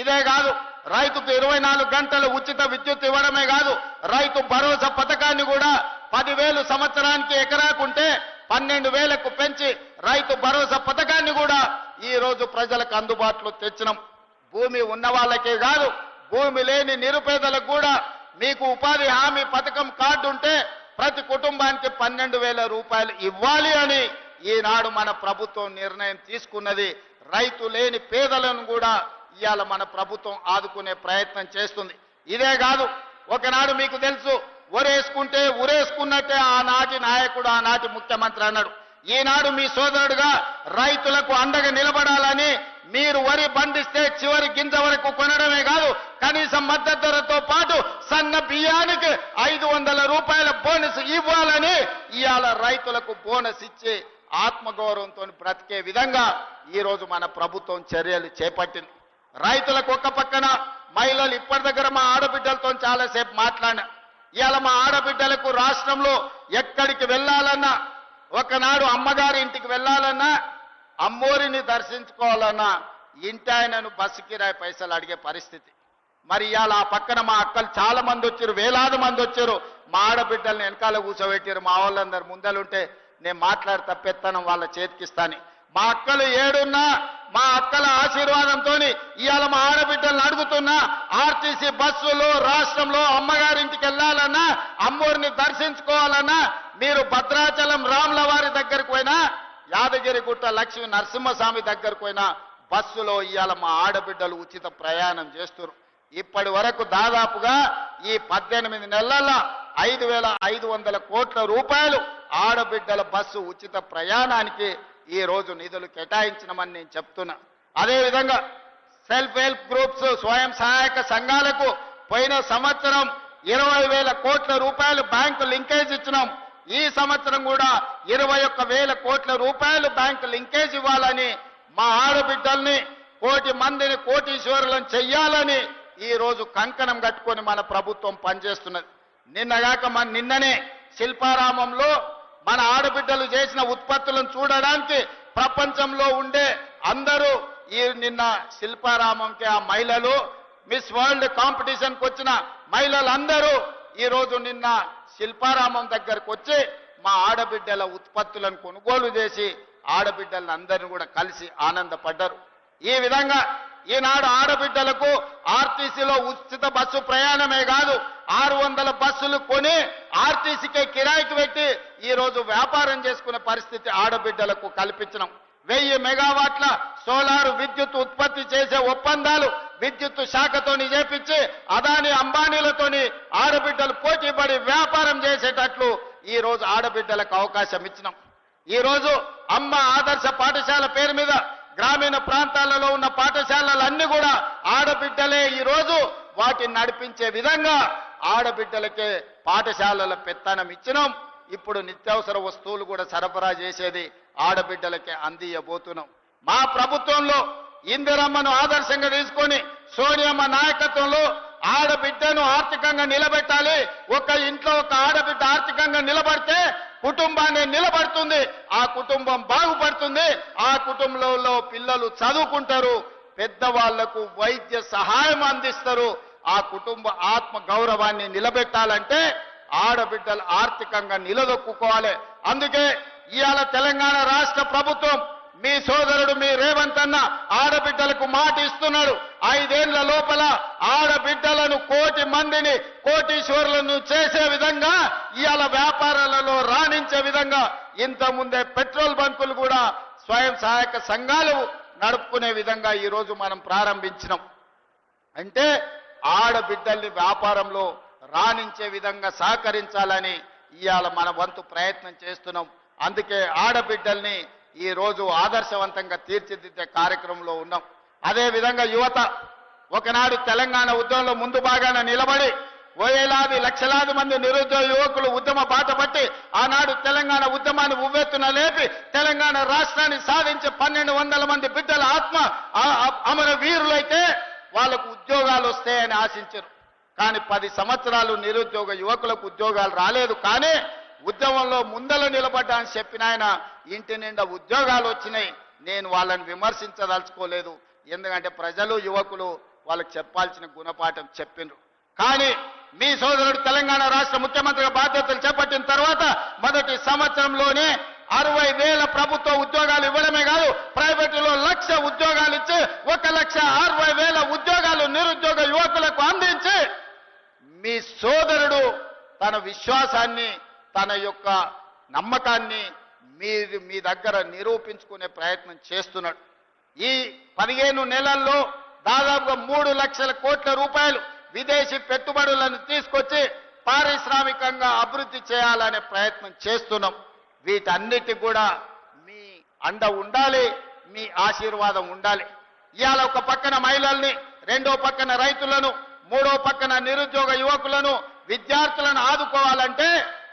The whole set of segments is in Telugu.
ఇదే కాదు రైతుకు ఇరవై నాలుగు గంటలు ఉచిత విద్యుత్ ఇవ్వడమే కాదు రైతు భరోసా పథకాన్ని కూడా పదివేలు సంవత్సరానికి ఎకరాకుంటే పన్నెండు వేలకు పెంచి రైతు భరోసా పథకాన్ని కూడా ఈ రోజు ప్రజలకు అందుబాటులో తెచ్చినాం. భూమి ఉన్న వాళ్ళకే కాదు భూమి లేని నిరుపేదలకు కూడా మీకు ఉపాధి హామీ పథకం కార్డు ఉంటే ప్రతి కుటుంబానికి పన్నెండు వేల రూపాయలు ఇవ్వాలి అని ఈనాడు మన ప్రభుత్వం నిర్ణయం తీసుకున్నది. రైతు లేని పేదలను కూడా ఇవాళ మన ప్రభుత్వం ఆదుకునే ప్రయత్నం చేస్తుంది. ఇదే కాదు ఒకనాడు మీకు తెలుసు ఒరేసుకుంటే ఉరేసుకున్నట్టే ఆనాటి నాయకుడు ఆనాటి ముఖ్యమంత్రి అన్నాడు. ఈనాడు మీ సోదరుడుగా రైతులకు అండగా నిలబడాలని మీరు వరి పండిస్తే చివరి గింజ వరకు కొనడమే కాదు కనీసం మద్దతు ధరతో పాటు సన్న బియ్యానికి ఐదు వందల రూపాయల బోనస్ ఇవ్వాలని ఇవాళ రైతులకు బోనస్ ఇచ్చి ఆత్మగౌరవంతో బ్రతికే విధంగా ఈరోజు మన ప్రభుత్వం చర్యలు చేపట్టింది. రైతులకు ఒక పక్కన మహిళలు ఇప్పటి దగ్గర మా ఆడబిడ్డలతో చాలాసేపు మాట్లాడినా. ఇవాళ మా ఆడబిడ్డలకు రాష్ట్రంలో ఎక్కడికి వెళ్ళాలన్నా ఒకనాడు అమ్మగారి ఇంటికి వెళ్ళాలన్నా అమ్మోరిని దర్శించుకోవాలన్నా ఇంటి ఆయనను బస్సు కిరాయి పైసలు అడిగే పరిస్థితి. మరి ఇవాళ ఆ పక్కన మా అక్కలు చాలా మంది వచ్చారు వేలాది మంది వచ్చారు. మా ఆడబిడ్డల్ని వెనకాల కూర్చోబెట్టారు. మా వాళ్ళందరు ముందలుంటే నేను మాట్లాడి తప్పెత్తనం వాళ్ళ చేతికిస్తాను. మా అక్కలు ఏడున్నా మా అక్కల ఆశీర్వాదంతో ఇవాళ మా ఆడబిడ్డలను అడుగుతున్నా ఆర్టీసీ బస్సులు రాష్ట్రంలో అమ్మగారింటికి వెళ్ళాలన్నా అమ్మోరిని దర్శించుకోవాలన్నా మీరు భద్రాచలం రాముల వారి దగ్గరకు పోయినా యాదగిరిగుట్ట లక్ష్మీ నరసింహస్వామి దగ్గరకు పోయినా బస్సులో ఇవాళ మా ఆడబిడ్డలు ఉచిత ప్రయాణం చేస్తున్నారు ఇప్పటి వరకు దాదాపుగా ఈ పద్దెనిమిది నెలల్లో ఐదు వేల ఐదు వందల కోట్ల రూపాయలు ఆడబిడ్డల బస్సు ఉచిత ప్రయాణానికి ఈ రోజు నిధులు కేటాయించినమని నేను చెప్తున్నా. అదేవిధంగా సెల్ఫ్ హెల్ప్ గ్రూప్స్ స్వయం సహాయక సంఘాలకు పోయిన సంవత్సరం ఇరవై వేల కోట్ల రూపాయలు బ్యాంకు లింకేజ్ ఇచ్చినాం. ఈ సంవత్సరం కూడా ఇరవై ఒక్క వేల కోట్ల రూపాయలు బ్యాంకు లింకేజ్ ఇవ్వాలని మా ఆడబిడ్డల్ని కోటి మందిని కోటీశ్వరులను చెయ్యాలని ఈ రోజు కంకణం కట్టుకొని మన ప్రభుత్వం పనిచేస్తున్నది. నిన్నగాక మన నిన్ననే శిల్పారామంలో మన ఆడబిడ్డలు చేసిన ఉత్పత్తులను చూడడానికి ప్రపంచంలో ఉండే అందరూ ఈ నిన్న శిల్పారామంకి ఆ మహిళలు మిస్ వరల్డ్ కాంపిటీషన్కి వచ్చిన మహిళలందరూ ఈరోజు నిన్న శిల్పారామం దగ్గరకు వచ్చి మా ఆడబిడ్డల ఉత్పత్తులను కొనుగోలు చేసి ఆడబిడ్డలను అందరిని కూడా కలిసి ఆనందపడ్డారు. ఈ విధంగా ఈనాడు ఆడబిడ్డలకు ఆర్టీసీలో ఉచిత బస్సు ప్రయాణమే కాదు ఆరు వందల బస్సులు కొని ఆర్టీసీకే కిరాయికి పెట్టి ఈరోజు వ్యాపారం చేసుకునే పరిస్థితి ఆడబిడ్డలకు కల్పించడం. వెయ్యి మెగావాట్ల సోలార్ విద్యుత్ ఉత్పత్తి చేసే ఒప్పందాలు విద్యుత్ శాఖతోని చేపించి అదాని అంబానీలతోని ఆడబిడ్డలు పోటీపడి వ్యాపారం చేసేటట్లు ఈ రోజు ఆడబిడ్డలకు అవకాశం ఇచ్చినాం. ఈ రోజు అమ్మ ఆదర్శ పాఠశాల పేరు మీద గ్రామీణ ప్రాంతాలలో ఉన్న పాఠశాలలన్నీ కూడా ఆడబిడ్డలే ఈరోజు వాటిని నడిపించే విధంగా ఆడబిడ్డలకే పాఠశాలల పెత్తనం ఇచ్చినాం. ఇప్పుడు నిత్యావసర వస్తువులు కూడా సరఫరా చేసేది ఆడబిడ్డలకే అందియబోతున్నాం. మా ప్రభుత్వంలో ఇందిరమ్మను ఆదర్శంగా తీసుకొని సోనియమ్మ నాయకత్వంలో ఆడబిడ్డను ఆర్థికంగా నిలబెట్టాలి. ఒక ఇంట్లో ఒక ఆడబిడ్డ ఆర్థికంగా నిలబడితే కుటుంబాన్ని నిలబడుతుంది. ఆ కుటుంబం బాగుపడుతుంది. ఆ కుటుంబంలో పిల్లలు చదువుకుంటారు. పెద్దవాళ్ళకు వైద్య సహాయం అందిస్తారు. ఆ కుటుంబ ఆత్మ గౌరవాన్ని నిలబెట్టాలంటే ఆడబిడ్డలు ఆర్థికంగా నిలదొక్కుకోవాలి. అందుకే ఇవాళ తెలంగాణ రాష్ట్ర ప్రభుత్వం మీ సోదరుడు మీ రేవంత్ అన్న ఆడబిడ్డలకు మాట ఇస్తున్నాడు ఐదేళ్ళ లోపల ఆడబిడ్డలను కోటి మందిని కోటీశ్వరులను చేసే విధంగా ఇవాళ వ్యాపారాలలో సాధించే విధంగా ఇంత ముందే పెట్రోల్ బంకులు కూడా స్వయం సహాయక సంఘాలు నడుపుకునే విధంగా ఈ రోజు మనం ప్రారంభించినాం. అంటే ఆడబిడ్డల్ని వ్యాపారంలో రాణించే విధంగా సహకరించాలని ఇవాళ మన వంతు ప్రయత్నం చేస్తున్నాం. అందుకే ఆడబిడ్డల్ని ఈ రోజు ఆదర్శవంతంగా తీర్చిదిద్దే కార్యక్రమంలో ఉన్నాం. అదే విధంగా యువత ఒకనాడు తెలంగాణ ఉద్యమంలో ముందు భాగాన నిలబడి వేలాది లక్షలాది మంది నిరుద్యోగ యువకులు ఉద్యమ బాట పట్టి ఆనాడు తెలంగాణ ఉద్యమాన్ని ఉవ్వెత్తున లేపి తెలంగాణ రాష్ట్రాన్ని సాధించి పన్నెండు వందల మంది బిడ్డల ఆత్మ అమర వీరులైతే వాళ్ళకు ఉద్యోగాలు వస్తాయని ఆశించారు. కానీ పది సంవత్సరాలు నిరుద్యోగ యువకులకు ఉద్యోగాలు రాలేదు. కానీ ఉద్యమంలో ముందల నిలబడ్డా అని చెప్పిన ఆయన ఇంటి నిండా ఉద్యోగాలు వచ్చినాయి. నేను వాళ్ళని విమర్శించదలుచుకోలేదు. ఎందుకంటే ప్రజలు యువకులు వాళ్ళకి చెప్పాల్సిన గుణపాఠం చెప్పిండ్రు కానీ మీ సోదరుడు తెలంగాణ రాష్ట్ర ముఖ్యమంత్రిగా బాధ్యతలు చేపట్టిన తర్వాత మొదటి సంవత్సరంలోనే అరవై వేల ప్రభుత్వ ఉద్యోగాలు ఇవ్వడమే కాదు ప్రైవేటులో లక్ష ఉద్యోగాలు ఇచ్చి ఒక లక్ష అరవై వేల ఉద్యోగాలు నిరుద్యోగ యువకులకు అందించి మీ సోదరుడు తన విశ్వాసాన్ని తన యొక్క నమ్మకాన్ని మీరు మీ దగ్గర నిరూపించుకునే ప్రయత్నం చేస్తున్నాడు. ఈ పదిహేను నెలల్లో దాదాపుగా మూడు లక్షల కోట్ల రూపాయలు విదేశీ పెట్టుబడులను తీసుకొచ్చి పారిశ్రామికంగా అభివృద్ధి చేయాలనే ప్రయత్నం చేస్తున్నాం. వీటన్నిటి కూడా మీ అండ ఉండాలి మీ ఆశీర్వాదం ఉండాలి. ఇవాళ ఒక పక్కన మహిళల్ని రెండో పక్కన రైతులను మూడో పక్కన నిరుద్యోగ యువకులను విద్యార్థులను ఆదుకోవాలంటే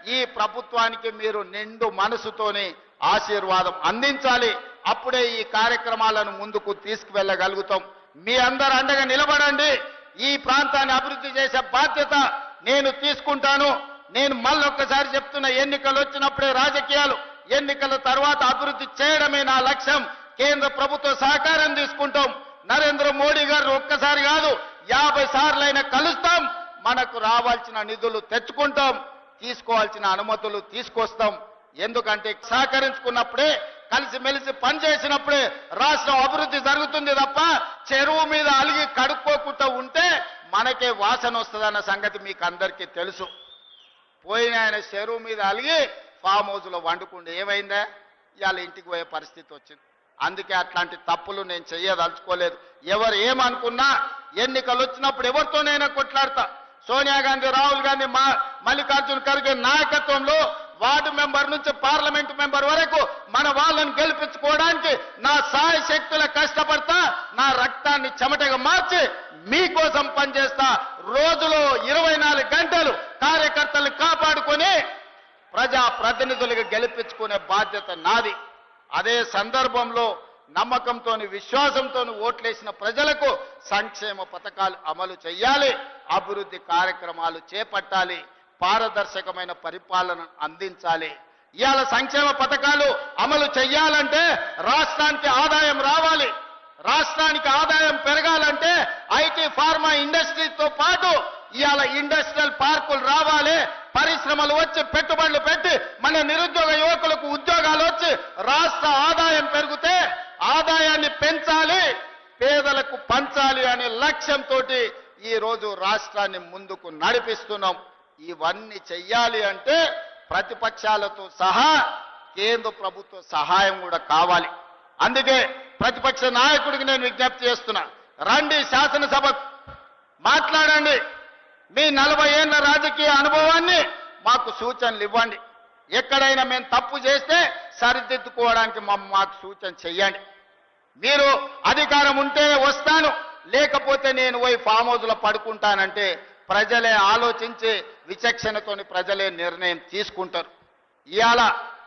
ఈ ప్రభుత్వానికి మీరు నిండు మనసుతోని ఆశీర్వాదం అందించాలి. అప్పుడే ఈ కార్యక్రమాలను ముందుకు తీసుకువెళ్ళగలుగుతాం. మీ అందరు అండగా నిలబడండి. ఈ ప్రాంతాన్ని అభివృద్ధి చేసే బాధ్యత నేను తీసుకుంటాను. నేను మళ్ళొక్కసారి చెప్తున్న ఎన్నికలు వచ్చినప్పుడే రాజకీయాలు ఎన్నికల తర్వాత అభివృద్ధి చేయడమే నా లక్ష్యం. కేంద్ర ప్రభుత్వ సహకారం తీసుకుంటాం. నరేంద్ర మోడీ గారు ఒక్కసారి కాదు యాభై సార్లైనా కలుస్తాం. మనకు రావాల్సిన నిధులు తెచ్చుకుంటాం. తీసుకోవాల్సిన అనుమతులు తీసుకొస్తాం. ఎందుకంటే సహకరించుకున్నప్పుడే కలిసిమెలిసి పనిచేసినప్పుడే రాష్ట్రం అభివృద్ధి జరుగుతుంది తప్ప చెరువు మీద అలిగి కడుక్కోకుండా ఉంటే మనకే వాసన వస్తుందన్న సంగతి మీకు అందరికీ తెలుసు. పోయిన ఆయన చెరువు మీద అలిగి ఫామ్ హౌస్లో వండుకుంటే ఏమైందా? ఇవాళ ఇంటికి పోయే పరిస్థితి వచ్చింది. అందుకే అట్లాంటి తప్పులు నేను చెయ్యదలుచుకోలేదు. ఎవరు ఏమనుకున్నా ఎన్నికలు వచ్చినప్పుడు ఎవరితోనైనా కొట్లాడతా. సోనియా గాంధీ రాహుల్ గాంధీ మా మల్లికార్జున ఖర్గే నాయకత్వంలో వార్డు మెంబర్ నుంచి పార్లమెంట్ మెంబర్ వరకు మన వాళ్ళని గెలిపించుకోవడానికి నా సాయ శక్తుల కష్టపడతా నా రక్తాన్ని చెమటగా మార్చి మీకోసం పనిచేస్తా. రోజులో ఇరవై నాలుగు గంటలు కార్యకర్తలు కాపాడుకొని ప్రజా ప్రతినిధులుగా గెలిపించుకునే బాధ్యత నాది. అదే సందర్భంలో నమ్మకంతో విశ్వాసంతో ఓట్లేసిన ప్రజలకు సంక్షేమ పథకాలు అమలు చేయాలి అభివృద్ధి కార్యక్రమాలు చేపట్టాలి. పారదర్శకమైన పరిపాలన అందించాలి. ఇవాళ సంక్షేమ పథకాలు అమలు చేయాలంటే రాష్ట్రానికి ఆదాయం రావాలి. రాష్ట్రానికి ఆదాయం పెరగాలంటే ఐటీ ఫార్మా ఇండస్ట్రీతో పాటు ఇవాళ ఇండస్ట్రియల్ పార్కులు రావాలి. పరిశ్రమలు వచ్చి పెట్టుబడులు పెట్టి మన నిరుద్యోగ యువకులకు ఉద్యోగాలు వచ్చి రాష్ట్ర ఆదాయం పెరిగితే ఆదాయాన్ని పెంచాలి పేదలకు పంచాలి అనే లక్ష్యంతో ఈరోజు రాష్ట్రాన్ని ముందుకు నడిపిస్తున్నాం. ఇవన్నీ చెయ్యాలి అంటే ప్రతిపక్షాలతో సహా కేంద్ర ప్రభుత్వ సహాయం కూడా కావాలి. అందుకే ప్రతిపక్ష నాయకుడికి నేను విజ్ఞప్తి చేస్తున్నా. రండి శాసనసభ మాట్లాడండి. మీ నలభై ఏళ్ళ రాజకీయ అనుభవాన్ని మాకు సూచనలు ఇవ్వండి. ఎక్కడైనా మేము తప్పు చేస్తే సరిదిద్దుకోవడానికి మాకు సూచన చెయ్యండి. మీరు అధికారం ఉంటే వస్తాను. లేకపోతే నేను పోయి ఫామ్ హౌస్లో పడుకుంటానంటే ప్రజలే ఆలోచించి విచక్షణతోని ప్రజలే నిర్ణయం తీసుకుంటారు. ఇవాళ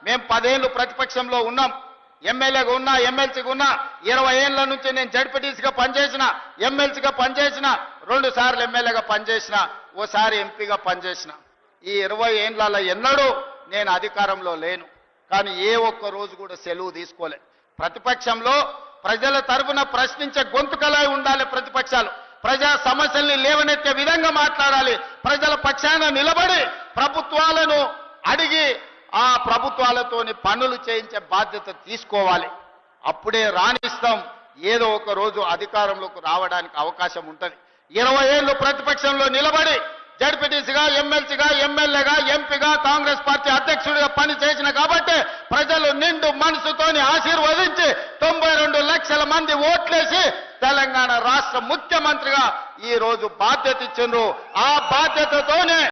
మేము పదేళ్ళు ప్రతిపక్షంలో ఉన్నాం. ఎమ్మెల్యేగా ఉన్నా ఎమ్మెల్సీగా ఉన్నా ఇరవై ఏళ్ళ నుంచి నేను జడ్పీటీసీగా పనిచేసిన ఎమ్మెల్సీగా పనిచేసిన రెండు సార్లు ఎమ్మెల్యేగా పనిచేసిన ఓసారి ఎంపీగా పనిచేసిన. ఈ ఇరవై ఏళ్ళ ఎన్నడూ నేను అధికారంలో లేను. కానీ ఏ ఒక్క రోజు కూడా సెలవు తీసుకోలే ప్రతిపక్షంలో ప్రజల తరపున ప్రశ్నించే గొంతుకలై ఉండాలి ప్రతిపక్షాలు. ప్రజా సమస్యల్ని లేవనెత్తే విధంగా మాట్లాడాలి. ప్రజల పక్షాన నిలబడి ప్రభుత్వాలను అడిగి ఆ ప్రభుత్వాలతోని పనులు చేయించే బాధ్యత తీసుకోవాలి. అప్పుడే రాణిస్తాం. ఏదో ఒక రోజు అధికారంలోకి రావడానికి అవకాశం ఉంటుంది. ఇరవై ఏళ్ళు ప్రతిపక్షంలో నిలబడి జడ్పీటీసీగా ఎమ్మెల్సీగా ఎమ్మెల్యేగా ఎంపీగా కాంగ్రెస్ పార్టీ అధ్యక్షుడిగా పని చేసిన కాబట్టి ప్రజలు నిండు మనసుతోని ఆశీర్వదించి తొంభై రెండు లక్షల మంది ఓట్లేసి తెలంగాణ రాష్ట్ర ముఖ్యమంత్రిగా ఈ రోజు బాధ్యత ఇచ్చిండ్రు. ఆ బాధ్యతతోనే